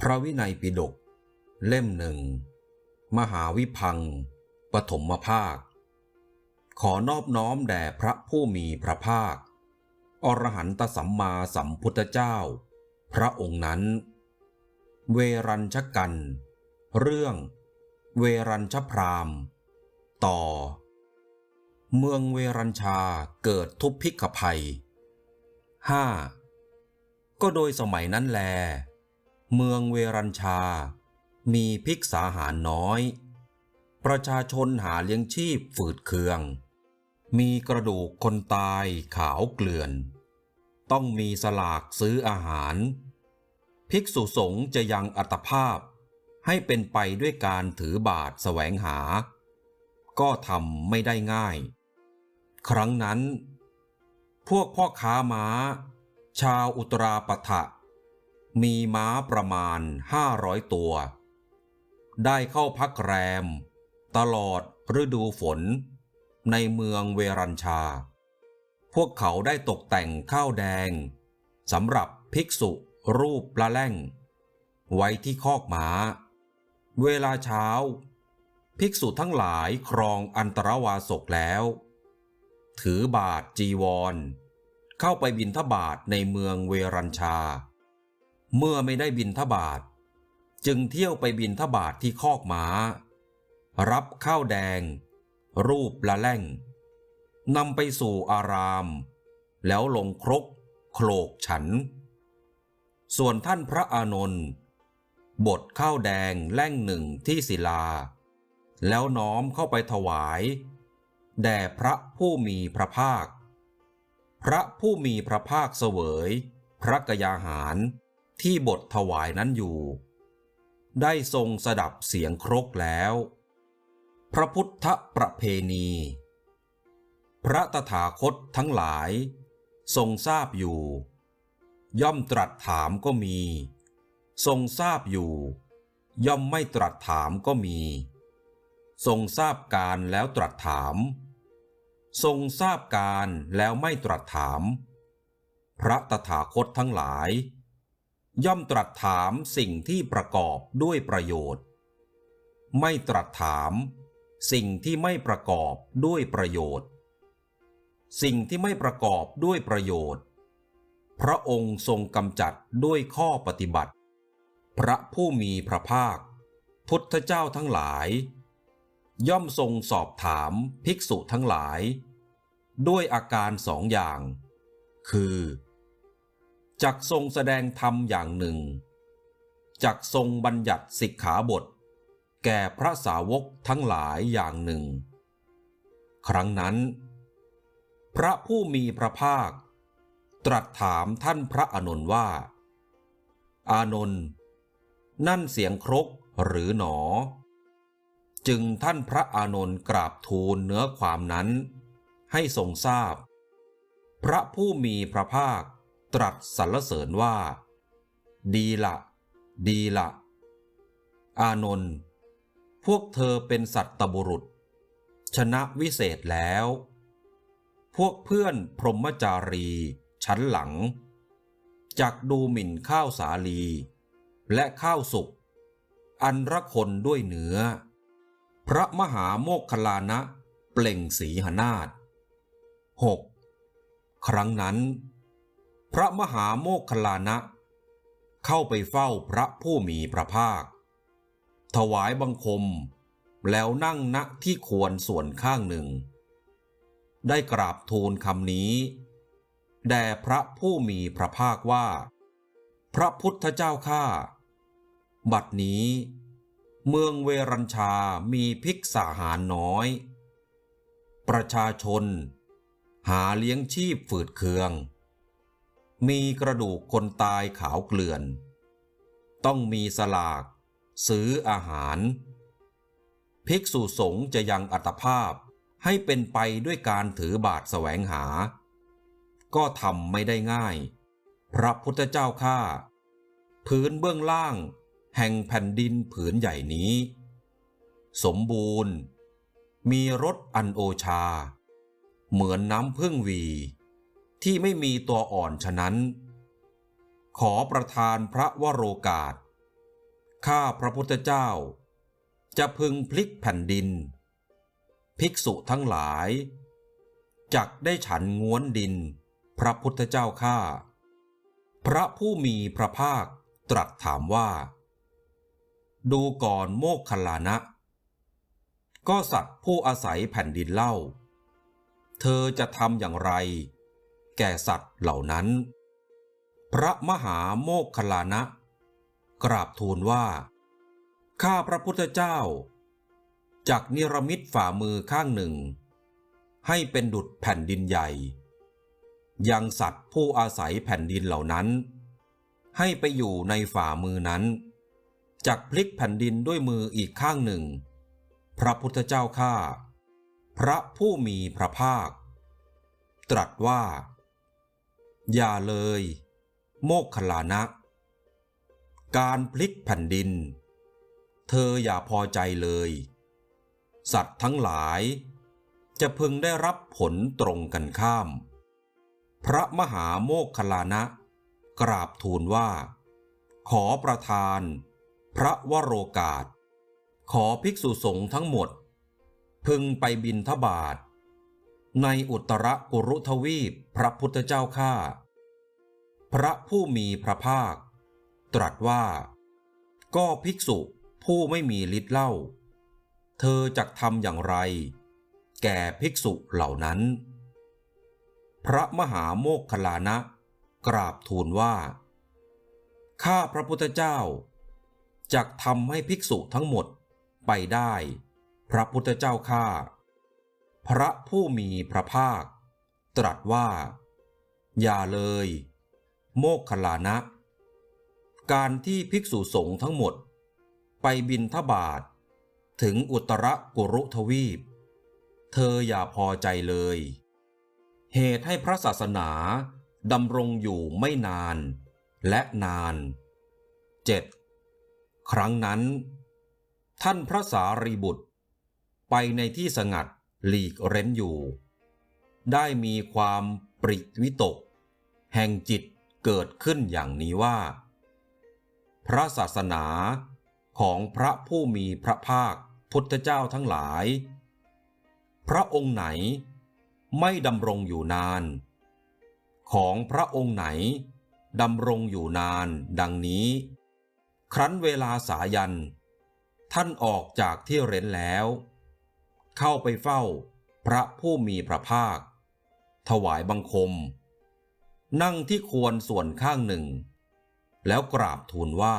พระวินัยปิฎกเล่มหนึ่ง มหาวิพังปฐมภาค ขอนอบน้อมแด่พระผู้มีพระภาค อรหันตสัมมาสัมพุทธเจ้า พระองค์นั้น เวรัญชกัน เรื่อง เวรัญชพรามต่อ เมืองเวรัญชาเกิดทุพพิกภัย 5. ก็โดยสมัยนั้นแล เมืองเวรัญชา มีภิกษาหารน้อย ประชาชนหาเลี้ยงชีพฝืดเคือง มีกระดูกคนตายขาวเกลื่อน ต้องมีสลากซื้ออาหาร ภิกษุสงฆ์จะยังอัตภาพให้เป็นไปด้วยการถือบาทแสวงหา ก็ทำไม่ได้ง่าย ครั้งนั้น พวกพ่อค้าม้า ชาวอุตราปทะ มีม้าประมาณห้าร้อยตัว ได้เข้าพักแรม ตลอดฤดูฝน ในเมืองเวรัญชา พวกเขาได้ตกแต่งข้าวแดงสำหรับภิกษุรูปปลาแล่ง ไว้ที่คอกม้า เวลาเช้า ภิกษุทั้งหลายครองอันตรวาสกแล้ว ถือบาทจีวร เข้าไปบินทบาทในเมืองเวรัญชา เมื่อไม่ได้บินทบาท จึงเที่ยวไปบินทบาทที่คอกหมา รับข้าวแดง รูปละแล่งนำไปสู่อาราม แล้วลงครกโคลกฉัน ส่วนท่านพระอานนท์บดข้าวแดงแล่งหนึ่งที่ศิลา แล้วน้อมเข้าไปถวาย แด่พระผู้มีพระภาค พระผู้มีพระภาคเสวย พระกยาหาร ที่บทถวายนั้นอยู่ ได้ทรงสดับเสียงครกแล้ว พระพุทธประเพณี พระตถาคตทั้งหลาย ทรงทราบอยู่ ย่อมตรัสถามก็มี ทรงทราบอยู่ ย่อมไม่ตรัสถามก็มี ทรงทราบการแล้วตรัสถาม ทรงทราบการแล้วไม่ตรัสถาม พระตถาคตทั้งหลาย ย่อมตรัสถามสิ่งที่ประกอบด้วยประโยชน์ ไม่ตรัสถาม สิ่งที่ไม่ประกอบด้วยประโยชน์ สิ่งที่ไม่ประกอบด้วยประโยชน์ พระองค์ทรงกำจัดด้วยข้อปฏิบัติ พระผู้มีพระภาค พุทธเจ้าทั้งหลาย ย่อมทรงสอบถามภิกษุทั้งหลาย ด้วยอาการสองอย่าง คือ จักทรงแสดงธรรมอย่างหนึ่ง จักทรงบัญญัติสิกขาบท แก่พระสาวกทั้งหลายอย่างหนึ่ง ครั้งนั้น พระผู้มีพระภาค ตรัสถามท่านพระอานนท์ว่า อานนท์นั่นเสียงครกหรือหนอ จึงท่านพระอานนท์กราบทูลเนื้อความนั้น ให้ทรงทราบพระผู้มีพระภาค ตรัสสรรเสริญว่า ดีละดีละอานนท์พวกเธอเป็นสัตตบุรุษ ชนะวิเศษแล้ว พวกเพื่อนพรหมจารี ชั้นหลังจากดูหมิ่นข้าวสาลี และข้าวสุก อันระคนด้วยเนื้อ พระมหาโมคคลานะเปล่งสีหนาฏหกครั้งนั้น พระมหาโมคคลานะ เข้าไปเฝ้าพระผู้มีพระภาค ถวายบังคมแล้วนั่งณที่ควรส่วนข้างหนึ่ง ได้กราบทูลคำนี้ แด่พระผู้มีพระภาคว่า พระพุทธเจ้าข้าบัดนี้ เมืองเวรัญชามีภิกษาหารน้อย ประชาชน หาเลี้ยงชีพฝืดเคือง มีกระดูกคนตายขาวเกลื่อน ต้องมีสลาก ซื้ออาหาร ภิกษุสงฆ์จะยังอัตภาพให้เป็นไปด้วยการถือบาทแสวงหา ก็ทำไม่ได้ง่าย พระพุทธเจ้าข้าพื้นเบื้องล่าง แห่งแผ่นดินผืนใหญ่นี้ สมบูรณ์ มีรสอันโอชา เหมือนน้ำพึ่งวี ที่ไม่มีตัวอ่อนฉะนั้น ขอประทานพระวโรกาส ข้าพระพุทธเจ้า จะพึงพลิกแผ่นดิน ภิกษุทั้งหลาย จักได้ฉันง้วนดิน พระพุทธเจ้าข้า พระผู้มีพระภาคตรัสถามว่า ดูก่อนโมกขลานะ ก็สัตว์ผู้อาศัยแผ่นดินเล่า เธอจะทำอย่างไร แก่สัตว์เหล่านั้น พระมหาโมกขลานะ กราบทูลว่า ข้าพระพุทธเจ้าจากนิรมิตฝ่ามือข้างหนึ่ง ให้เป็นดุจแผ่นดินใหญ่ ยังสัตว์ผู้อาศัยแผ่นดินเหล่านั้น ให้ไปอยู่ในฝ่ามือนั้นจักพลิกแผ่นดินด้วยมืออีกข้างหนึ่ง พระพุทธเจ้าข้าพระผู้มีพระภาค ตรัสว่า อย่าเลย โมกขลานะ การพลิกแผ่นดิน เธออย่าพอใจเลย สัตว์ทั้งหลาย จะพึงได้รับผลตรงกันข้าม พระมหาโมกขลานะ กราบทูลว่า ขอประทาน พระวโรกาส ขอภิกษุสงฆ์ทั้งหมด พึงไปบินทบาท ในอุตรกุรุทวีปพระพุทธเจ้าข้าพระผู้มีพระภาค ตรัสว่า ก็ภิกษุผู้ไม่มีฤทธิ์เล่า เธอจะทำอย่างไร แก่ภิกษุเหล่านั้น พระมหาโมกขลานะ กราบทูลว่า ข้าพระพุทธเจ้าจะทำให้ภิกษุทั้งหมดไปได้ พระพุทธเจ้าข้า พระผู้มีพระภาค ตรัสว่า อย่าเลย โมกขลานะ การที่ภิกษุสงฆ์ทั้งหมด ไปบินทบาท ถึงอุตรกุรุทวีป เธออย่าพอใจเลย เหตุให้พระศาสนาดำรงอยู่ไม่นานและนาน 7. ครั้งนั้น ท่านพระสารีบุตร ไปในที่สงัด หลีกเร้นอยู่ ได้มีความปริวิตก แห่งจิตเกิดขึ้นอย่างนี้ว่า พระศาสนาของพระผู้มีพระภาคพุทธเจ้าทั้งหลาย พระองค์ไหนไม่ดำรงอยู่นาน ของพระองค์ไหนดำรงอยู่นานดังนี้ ครั้นเวลาสายัน ท่านออกจากที่เร้นแล้ว เข้าไปเฝ้าพระผู้มีพระภาค ถวายบังคม นั่งที่ควรส่วนข้างหนึ่ง แล้วกราบทูลว่า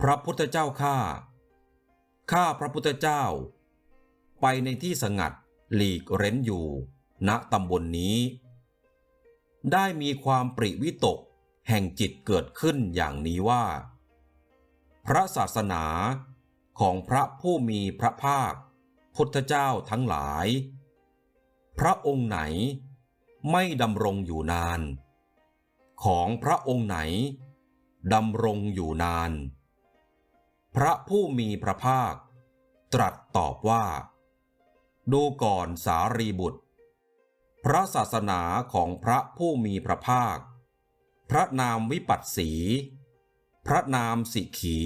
พระพุทธเจ้าข้าข้าพระพุทธเจ้า ไปในที่สงัดหลีกเร้นอยู่ ณตำบลนนี้ ได้มีความปริวิตกแห่งจิตเกิดขึ้นอย่างนี้ว่า พระศาสนาของพระผู้มีพระภาค พุทธเจ้าทั้งหลาย พระองค์ไหนไม่ดำรงอยู่นาน ของพระองค์ไหนดำรงอยู่นาน พระผู้มีพระภาค ตรัสตอบว่า ดูก่อนสารีบุตร พระศาสนาของพระผู้มีพระภาค พระนามวิปัสสี พระนามสิขี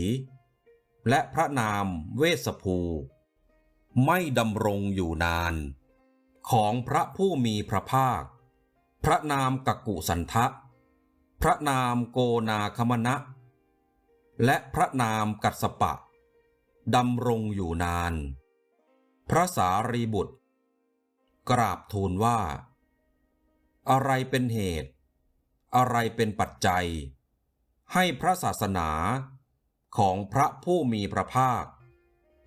และพระนามเวสภู ไม่ดำรงอยู่นาน ของพระผู้มีพระภาค พระนามกักกุสันทะ พระนามโกนาคมณะ และพระนามกัสปะดำรงอยู่นาน พระสารีบุตร กราบทูลว่า อะไรเป็นเหตุ อะไรเป็นปัจจัย ให้พระศาสนาของพระผู้มีพระภาค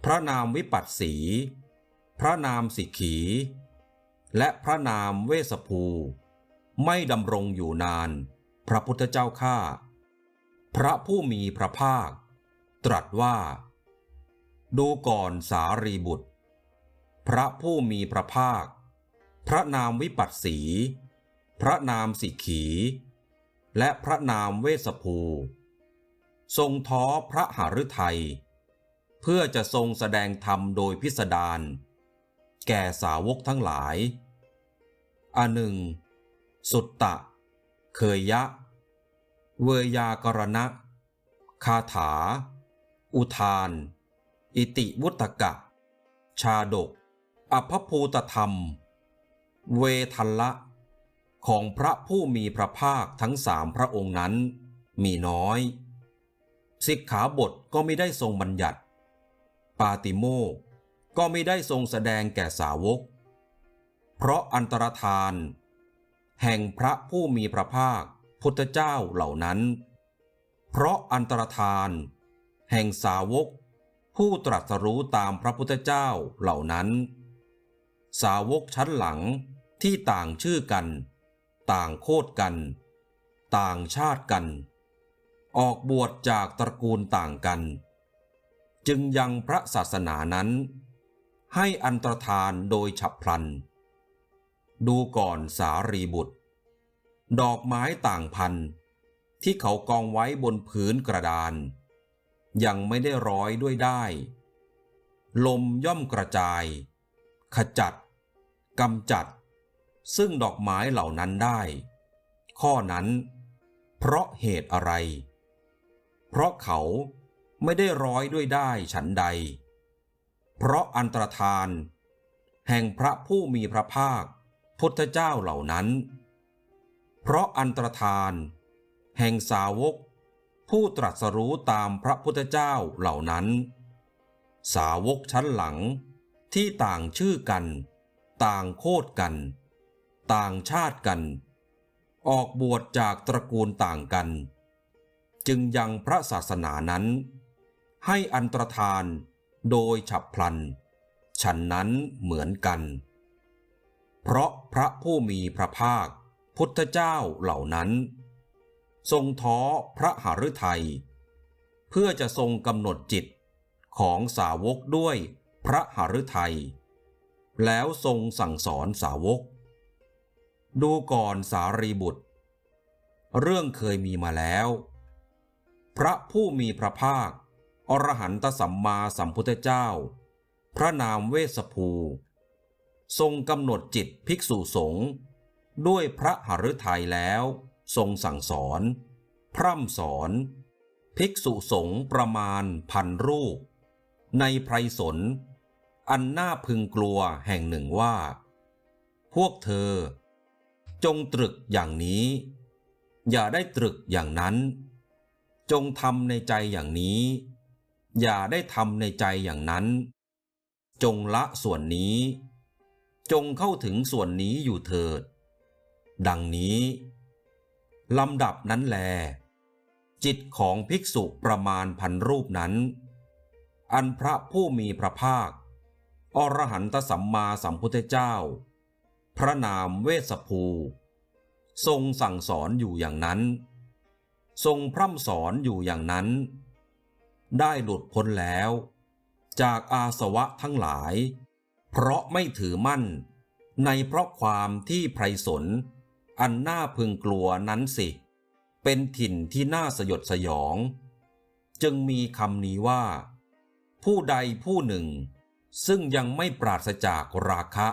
พระนามวิปัสสี พระนามสิกขี และพระนามเวสภู ไม่ดำรงอยู่นาน พระพุทธเจ้าข้าพระผู้มีพระภาค ตรัสว่า ดูก่อนสารีบุตร พระผู้มีพระภาค พระนามวิปัสสี พระนามสิกขี และพระนามเวสภู ทรงท้อพระหฤทัย พื่อจะทรงแสดงธรรมโดยพิสดารแก่สาวกทั้งหลาย อันหนึ่ง สุตตะ เคยยะ เวยากรณะ คาถา อุทาน อิติวุตกะ ชาดก อภภูตธรรม เวทัลละ ของพระผู้มีพระภาคทั้งสามพระองค์นั้นมีน้อย สิกขาบทก็ไม่ได้ทรงบัญญัติ ปาติโมกก็ไม่ได้ทรงแสดงแก่สาวก เพราะอันตรธาน แห่งพระผู้มีพระภาคพุทธเจ้าเหล่านั้น เพราะอันตรธาน แห่งสาวก ผู้ตรัสรู้ตามพระพุทธเจ้าเหล่านั้น สาวกชั้นหลังที่ต่างชื่อกัน ต่างโคดกัน ต่างชาติกัน ออกบวชจากตระกูลต่างกัน จึงยังพระศาสนานั้น ให้อันตรธานโดยฉับพลัน ดูก่อนสารีบุตร ดอกไม้ต่างพันที่เขากองไว้บนพื้นกระดาน ยังไม่ได้ร้อยด้วยได้ ลมย่อมกระจาย ขจัดกำจัด ซึ่งดอกไม้เหล่านั้นได้ ข้อนั้น เพราะเหตุอะไร เพราะเขา ไม่ได้ร้อยด้วยได้ฉันใด เพราะอันตรธาน แห่งพระผู้มีพระภาคพุทธเจ้าเหล่านั้น เพราะอันตรธาน แห่งสาวก ผู้ตรัสรู้ตามพระพุทธเจ้าเหล่านั้น สาวกชั้นหลังที่ต่างชื่อกัน ต่างโคดกัน ต่างชาติกัน ออกบวชจากตระกูลต่างกัน จึงยังพระศาสนานั้น ให้อันตรธานโดยฉับพลัน ฉันนั้นเหมือนกัน เพราะพระผู้มีพระภาคพุทธเจ้าเหล่านั้น ทรงท้อพระหฤทัย เพื่อจะทรงกำหนดจิตของสาวกด้วยพระหฤทัย แล้วทรงสั่งสอนสาวก ดูก่อนสารีบุตร เรื่องเคยมีมาแล้ว พระผู้มีพระภาค อรหันตสัมมาสัมพุทธเจ้า พระนามเวสภู ทรงกำหนดจิตภิกษุสงฆ์ด้วยพระหฤทัยแล้ว ทรงสั่งสอน พร่ำสอน ภิกษุสงฆ์ประมาณพันรูป ในไพรสน อันน่าพึงกลัวแห่งหนึ่งว่า พวกเธอ จงตรึกอย่างนี้ อย่าได้ตรึกอย่างนั้น จงทำในใจอย่างนี้ อย่าได้ทำในใจอย่างนั้น จงละส่วนนี้ จงเข้าถึงส่วนนี้อยู่เถิด ดังนี้ลำดับนั้นแล จิตของภิกษุประมาณพันรูปนั้น อันพระผู้มีพระภาค อรหันตสัมมาสัมพุทธเจ้า พระนามเวสสภู ทรงสั่งสอนอยู่อย่างนั้น ทรงพร่ำสอนอยู่อย่างนั้น ได้หลุดพ้นแล้ว จากอาสวะทั้งหลาย เพราะไม่ถือมั่น ในเพราะความที่ไพรสน อันน่าพึงกลัวนั้นสิ เป็นถิ่นที่น่าสยดสยอง จึงมีคำนี้ว่า ผู้ใดผู้หนึ่ง ซึ่งยังไม่ปราศจากราคะ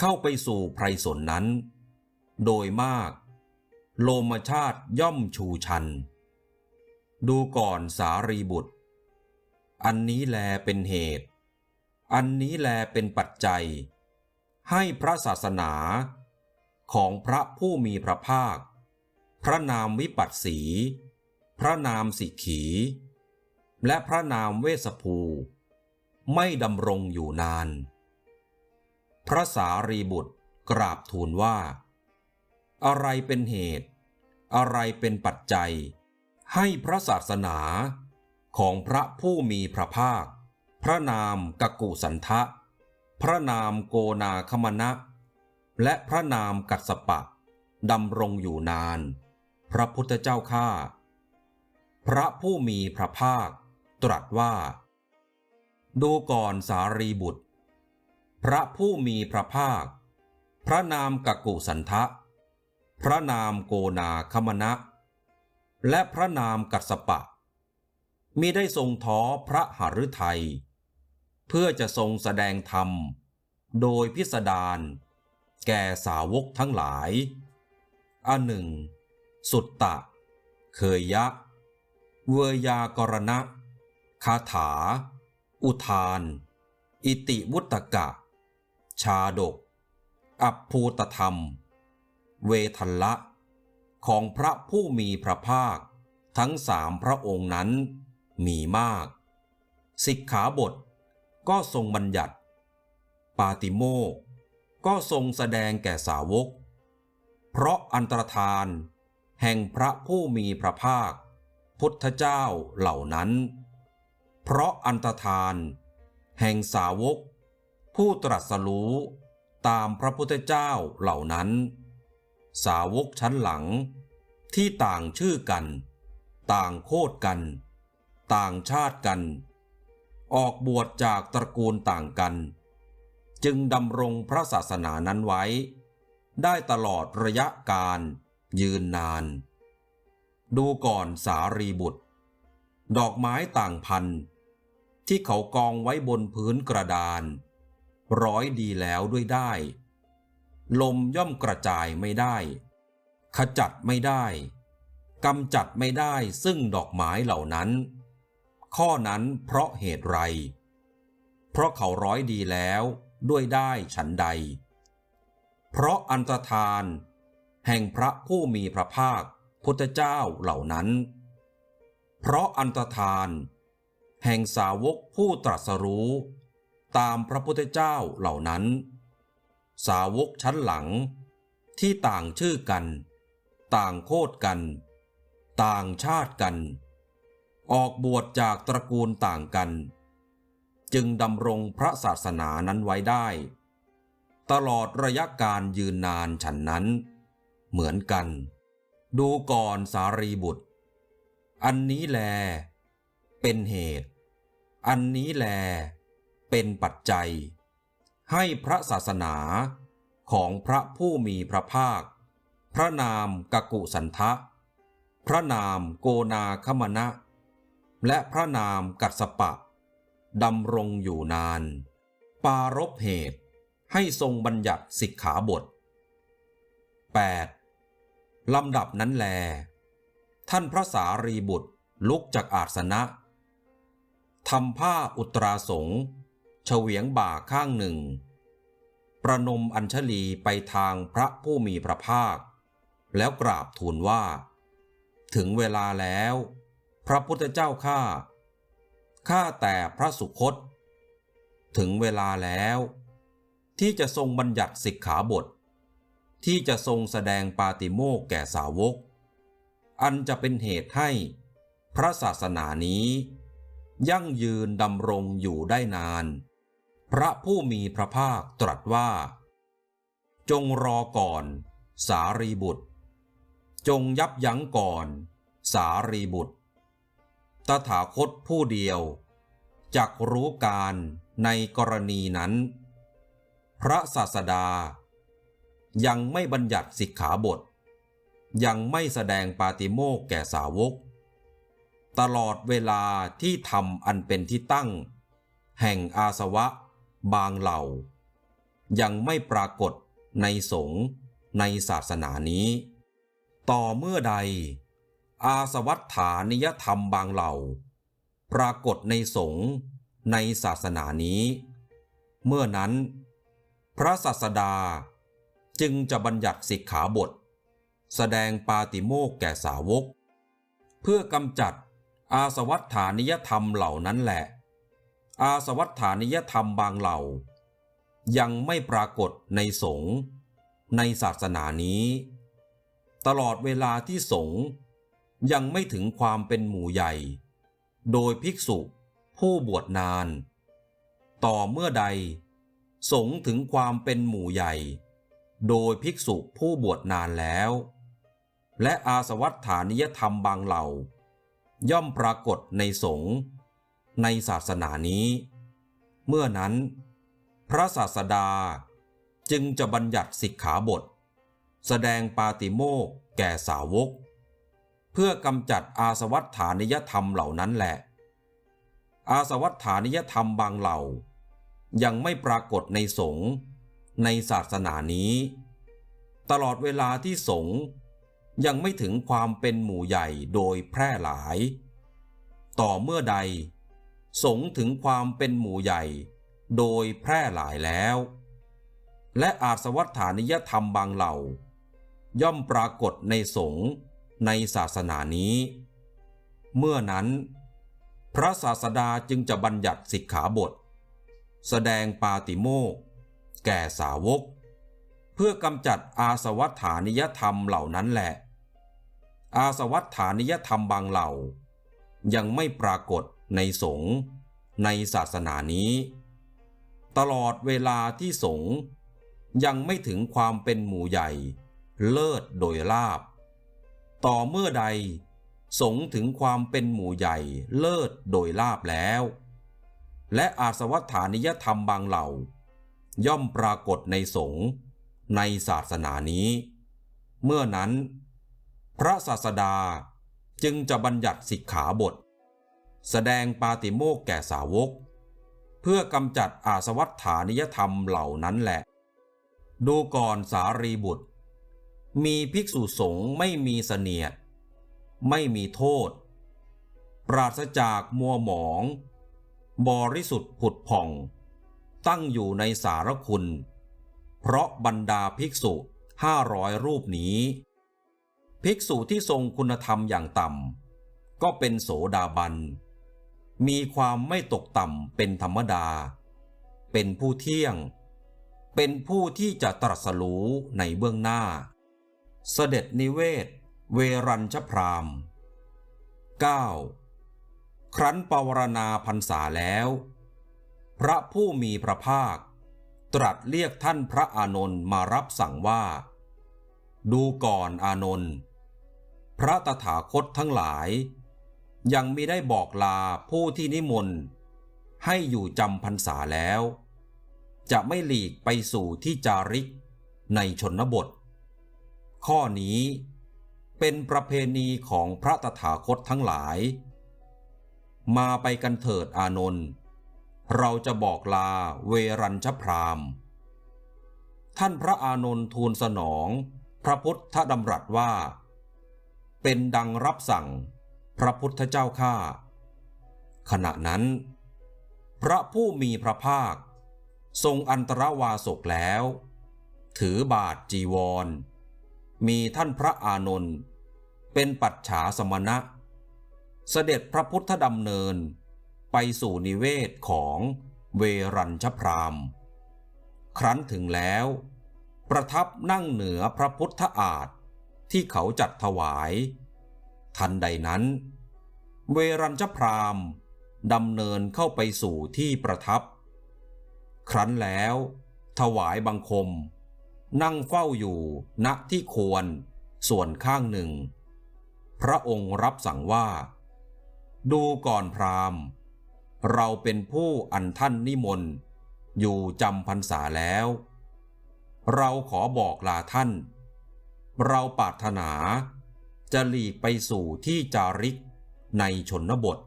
เข้าไปสู่ไพรสนนั้น โดยมาก โลมชาติย่อมชูชัน ดูก่อนสารีบุตร อันนี้แลเป็นเหตุ อันนี้แลเป็นปัจจัย ให้พระศาสนาของพระผู้มีพระภาค พระนามวิปัสสี พระนามสิกขี และพระนามเวสสภู ไม่ดำรงอยู่นาน พระสารีบุตรกราบทูลว่า อะไรเป็นเหตุ อะไรเป็นปัจจัย ให้พระศาสนาของพระผู้มีพระภาค พระนามกกุสันทะ พระนามโกนาคมณะ และพระนามกัสสปะดำรงอยู่นาน พระพุทธเจ้าข้าพระผู้มีพระภาค ตรัสว่า ดูก่อนสารีบุตร พระผู้มีพระภาค พระนามกกุสันทะ พระนามโกนาคมณะ และพระนามกัสสปะ มิได้ทรงท้อพระหฤทัย เพื่อจะทรงแสดงธรรม โดยพิสดารแก่สาวกทั้งหลาย อันหนึ่ง สุตตะ เคยยะ เวยากรณะ คาถา อุทาน อิติวุตกะ ชาดก อัปภูตธรรม เวทัลละ ของพระผู้มีพระภาค ทั้งสามพระองค์นั้นมีมาก สิกขาบทก็ทรงบัญญัติ ปาติโมกก็ทรงแสดงแก่สาวก เพราะอันตรธาน แห่งพระผู้มีพระภาค พุทธเจ้าเหล่านั้น เพราะอันตรธาน แห่งสาวก ผู้ตรัสรู้ตามพระพุทธเจ้าเหล่านั้น สาวกชั้นหลัง ที่ต่างชื่อกัน ต่างโคดกัน ต่างชาติกัน ออกบวชจากตระกูลต่างกัน จึงดำรงพระศาสนานั้นไว้ ได้ตลอดระยะการยืนนาน ดูก่อนสารีบุตร ดอกไม้ต่างพันธุ์ที่เขากองไว้บนพื้นกระดาน ร้อยดีแล้วด้วยได้ ลมย่อมกระจายไม่ได้ ขจัดไม่ได้กำจัดไม่ได้ซึ่งดอกไม้เหล่านั้น ข้อนั้นเพราะเหตุไร เพราะเขาร้อยดีแล้วด้วยได้ฉันใด เพราะอันตรธาน แห่งพระผู้มีพระภาคพุทธเจ้าเหล่านั้น เพราะอันตรธาน แห่งสาวกผู้ตรัสรู้ ตามพระพุทธเจ้าเหล่านั้น สาวกชั้นหลัง ที่ต่างชื่อกัน ต่างโคดกัน ต่างชาติกัน ออกบวชจากตระกูลต่างกัน จึงดำรงพระศาสนานั้นไว้ได้ ตลอดระยะการยืนนานฉันนั้น เหมือนกัน ดูก่อนสารีบุตร อันนี้แล เป็นเหตุ อันนี้แล เป็นปัจจัย ให้พระศาสนาของพระผู้มีพระภาค พระนามกกุสันทะ พระนามโกนาคมณะ และพระนามกัสสปะดำรงอยู่นาน ปารบเหตุให้ทรงบัญญัติสิกขาบท 8. ลำดับนั้นแล ท่านพระสารีบุตรลุกจากอาสนะทำผ้าอุตราสงฆ์ เฉวียงบ่าข้างหนึ่ง ประนมอัญชลีไปทางพระผู้มีพระภาค แล้วกราบทูลว่า ถึงเวลาแล้ว พระพุทธเจ้าข้าข้าแต่พระสุคต ถึงเวลาแล้ว ที่จะทรงบัญญัติสิกขาบท ที่จะทรงแสดงปาติโมกแก่สาวก อันจะเป็นเหตุให้พระศาสนานี้ ยั่งยืนดำรงอยู่ได้นาน พระผู้มีพระภาคตรัสว่า จงรอก่อน สารีบุตร จงยับยั้งก่อน สารีบุตร ตถาคตผู้เดียวจักรู้การในกรณีนั้น พระศาสดา ยังไม่บัญญัติสิกขาบท ยังไม่แสดงปาติโมกข์แก่สาวก ตลอดเวลาที่ทำอันเป็นที่ตั้ง แห่งอาสวะ บางเหล่า ยังไม่ปรากฏในสงฆ์ในศาสนานี้ ต่อเมื่อใด อาสวัฏฐานิยธรรมบางเหล่า ปรากฏในสงฆ์ในศาสนานี้ เมื่อนั้น พระศาสดาจึงจะบัญญัติสิกขาบท แสดงปาติโมกแก่สาวก เพื่อกำจัดอาสวัฏฐานิยธรรมเหล่านั้นแหละ อาสวัฏฐานิยธรรมบางเหล่า ยังไม่ปรากฏในสงฆ์ในศาสนานี้ ตลอดเวลาที่สงฆ์ยังไม่ถึงความเป็นหมู่ใหญ่ โดยภิกษุผู้บวชนาน ต่อเมื่อใด สงฆ์ถึงความเป็นหมู่ใหญ่ โดยภิกษุผู้บวชนานแล้ว และอาสวัฏฐานิยธรรมบางเหล่า ย่อมปรากฏในสงฆ์ ในศาสนานี้ เมื่อนั้น พระศาสดาจึงจะบัญญัติสิกขาบท แสดงปาติโมกข์แก่สาวก เพื่อกำจัดอาสวัฏฐานิยธรรมเหล่านั้นแหละ อาสวัฏฐานิยธรรมบางเหล่า ยังไม่ปรากฏในสงฆ์ในศาสนานี้ ตลอดเวลาที่สงฆ์ยังไม่ถึงความเป็นหมู่ใหญ่โดยแพร่หลาย ต่อเมื่อใด สงถึงความเป็นหมู่ใหญ่ โดยแพร่หลายแล้ว และอาสวัฏฐานิยธรรมบางเหล่า ย่อมปรากฏในสงฆ์ในศาสนานี้ เมื่อนั้น พระศาสดาจึงจะบัญญัติสิกขาบท แสดงปาติโมกข์แก่สาวก เพื่อกำจัดอาสวัฏฐานิยธรรมเหล่านั้นแหละ อาสวัฏฐานิยธรรมบางเหล่า ยังไม่ปรากฏ ในสงฆ์ในศาสนานี้ ตลอดเวลาที่สงฆ์ยังไม่ถึงความเป็นหมู่ใหญ่ เลิศโดยลาบ ต่อเมื่อใด สงถึงความเป็นหมู่ใหญ่เลิศโดยลาบแล้ว และอาสวัฏฐานิยธรรมบางเหล่า ย่อมปรากฏในสงในศาสนานี้ เมื่อนั้น พระศาสดาจึงจะบัญญัติสิกขาบท แสดงปาติโมกแก่สาวก เพื่อกำจัดอาสวัฏฐานิยธรรมเหล่านั้นแหละ ดูก่อนสารีบุตร มีภิกษุสงฆ์ไม่มีเสนียด ไม่มีโทษ ปราศจากมัวหมอง บริสุทธิ์ผุดผ่อง ตั้งอยู่ในสารคุณ เพราะบรรดาภิกษุห้าร้อยรูปนี้ ภิกษุที่ทรงคุณธรรมอย่างต่ำก็เป็นโสดาบัน มีความไม่ตกต่ำเป็นธรรมดา เป็นผู้เที่ยง เป็นผู้ที่จะตรัสรู้ในเบื้องหน้า เสด็จนิเวศ เวรัญชพราม 9. ครั้นปวารณาพรรษาแล้ว พระผู้มีพระภาค ตรัสเรียกท่านพระอานนท์มารับสั่งว่า ดูก่อนอานนท์พระตถาคตทั้งหลาย ยังมิได้บอกลาผู้ที่นิมนต์ ให้อยู่จำพรรษาแล้ว จะไม่หลีกไปสู่ที่จาริกในชนบท ข้อนี้เป็นประเพณีของพระตถาคตทั้งหลาย มาไปกันเถิดอานนท์เราจะบอกลาเวรัญชพรามท่านพระอานนท์ทูลสนอง พระพุทธดำรัสว่า เป็นดังรับสั่ง พระพุทธเจ้าข้าขณะนั้น พระผู้มีพระภาค ทรงอันตรวาสกแล้ว ถือบาทจีวร มีท่านพระอานนท์เป็นปัจฉาสมณะ เสด็จพระพุทธดำเนินไปสู่นิเวศของเวรัญชพรามครั้นถึงแล้ว ประทับนั่งเหนือพระพุทธอาฏที่เขาจัดถวาย ทันใดนั้น เวรัญชพรามดำเนินเข้าไปสู่ที่ประทับ ครั้นแล้ว ถวายบังคม นั่งเฝ้าอยู่ณที่ควรส่วนข้างหนึ่ง พระองค์รับสั่งว่า ดูก่อนพรามเราเป็นผู้อันท่านนิมนต์ อยู่จำพรรษาแล้ว เราขอบอกลาท่าน เราปรารถนา จะหลีกไปสู่ที่จาริกในชนบท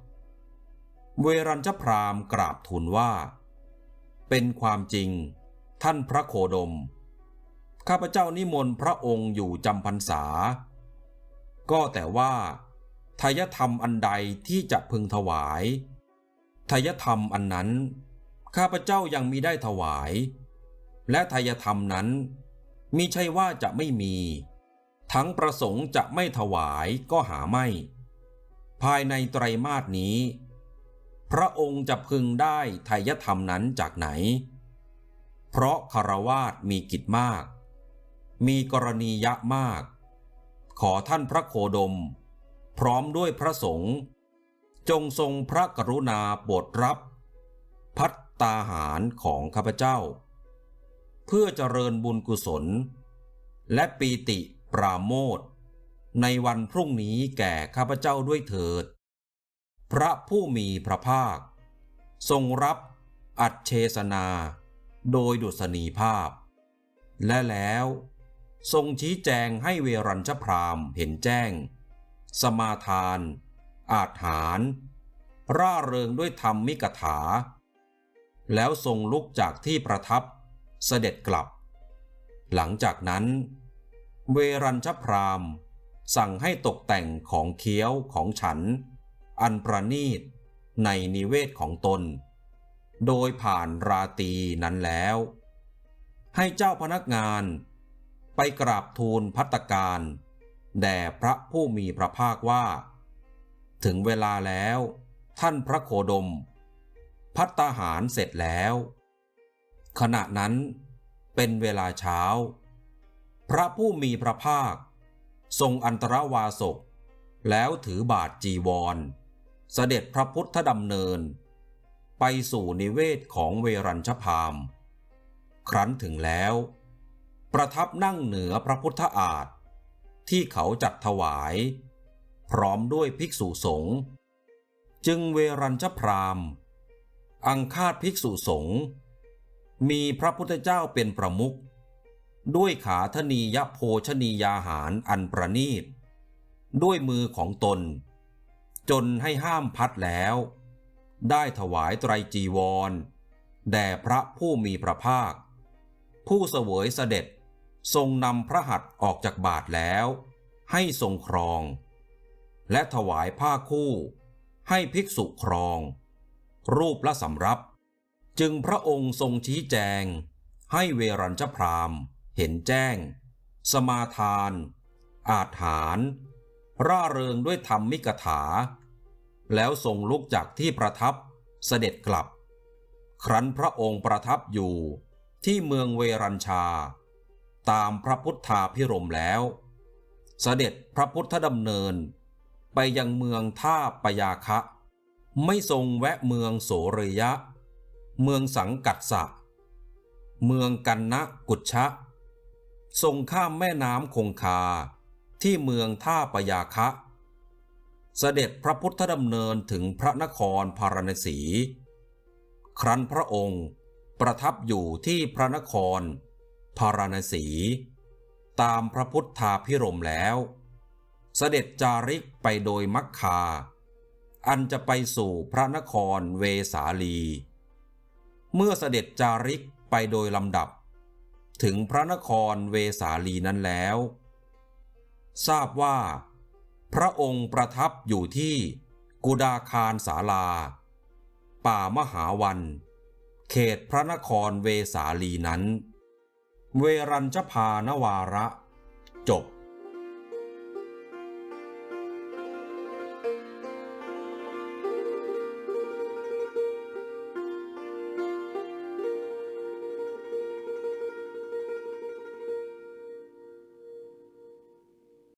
เวรัญชพรามกราบทูลว่า เป็นความจริง ท่านพระโคดม ข้าพเจ้านิมนต์พระองค์อยู่จำพรรษา ก็แต่ว่าทายธรรมอันใดที่จะพึงถวายทายธรรมอันนั้น ข้าพเจ้ายังมีได้ถวาย และทายธรรมนั้นมิใช่ว่าจะไม่มี ทั้งประสงค์จะไม่ถวายก็หาไม่ ภายในไตรมาสนี้ พระองค์จะพึงได้ทยธรรมนั้นจากไหน เพราะคารวาสมีกิจมาก มีกรณียะมาก ขอท่านพระโคดม พร้อมด้วยพระสงฆ์จงทรงพระกรุณาโปรดรับ พัตตาหารของข้าพเจ้า เพื่อเจริญบุญกุศล และปีติ ปราโมทในวันพรุ่งนี้แก่ข้าพเจ้าด้วยเถิด พระผู้มีพระภาค ทรงรับอัดเชสนา โดยดุษณีภาพ และแล้วทรงชี้แจงให้เวรัญชพรามเห็นแจ้ง สมาทาน อาจหารร่าเริงด้วยธรรมมิกถา แล้วทรงลุกจากที่ประทับเสด็จกลับ หลังจากนั้น เวรัญชพรามสั่งให้ตกแต่งของเคี้ยวของฉัน อันประนีตในนิเวศของตน โดยผ่านราตีนั้นแล้ว ให้เจ้าพนักงานไปกราบทูลพัตการแด่พระผู้มีพระภาคว่า ถึงเวลาแล้ว ท่านพระโคดม พัตตาหารเสร็จแล้ว ขณะนั้นเป็นเวลาเช้า พระผู้มีพระภาค ทรงอันตรวาสก แล้วถือบาทจีวร เสด็จพระพุทธดำเนิน ไปสู่นิเวศของเวรัญชพาม ครั้นถึงแล้ว ประทับนั่งเหนือพระพุทธอาฏที่เขาจัดถวาย พร้อมด้วยภิกษุสงฆ์จึงเวรัญชพรามอังคาดภิกษุสงฆ์มีพระพุทธเจ้าเป็นประมุข ด้วยขาธนียโภชนียาหารอันประนีต ด้วยมือของตน จนให้ห้ามพัดแล้ว ได้ถวายไตรจีวร แด่พระผู้มีพระภาค ผู้เสวยเสด็จทรงนำพระหัตถ์ออกจากบาทแล้ว ให้ทรงครอง และถวายผ้าคู่ ให้ภิกษุครอง รูปละสำรับ จึงพระองค์ทรงชี้แจงให้เวรัญชพราม เห็นแจ้ง สมาทาน อาถานร่าเริงด้วยธรรมมิกถา แล้วทรงลุกจากที่ประทับเสด็จกลับ ครั้นพระองค์ประทับอยู่ที่เมืองเวรัญชา ตามพระพุทธาพิรมแล้ว เสด็จพระพุทธดำเนิน ไปยังเมืองท่าปยาคะ ไม่ทรงแวะเมืองโสเรยะ เมืองสังกัดสะ เมืองกันนะกุชชะ ทรงข้ามแม่น้ำคงคาที่เมืองท่าปยาคะ เสด็จพระพุทธดำเนินถึงพระนครพาราณสี ครั้นพระองค์ประทับอยู่ที่พระนครพาราณสี ตามพระพุทธาพิรมแล้ว เสด็จจาริกไปโดยมักคา อันจะไปสู่พระนครเวสาลี เมื่อเสด็จจาริกไปโดยลำดับ ถึงพระนครเวสาลีนั้นแล้ว ทราบว่า พระองค์ประทับอยู่ที่กุดาคารสาลา ป่ามหาวัน เขตพระนครเวสาลีนั้น เวรัญชพานวาระ จบ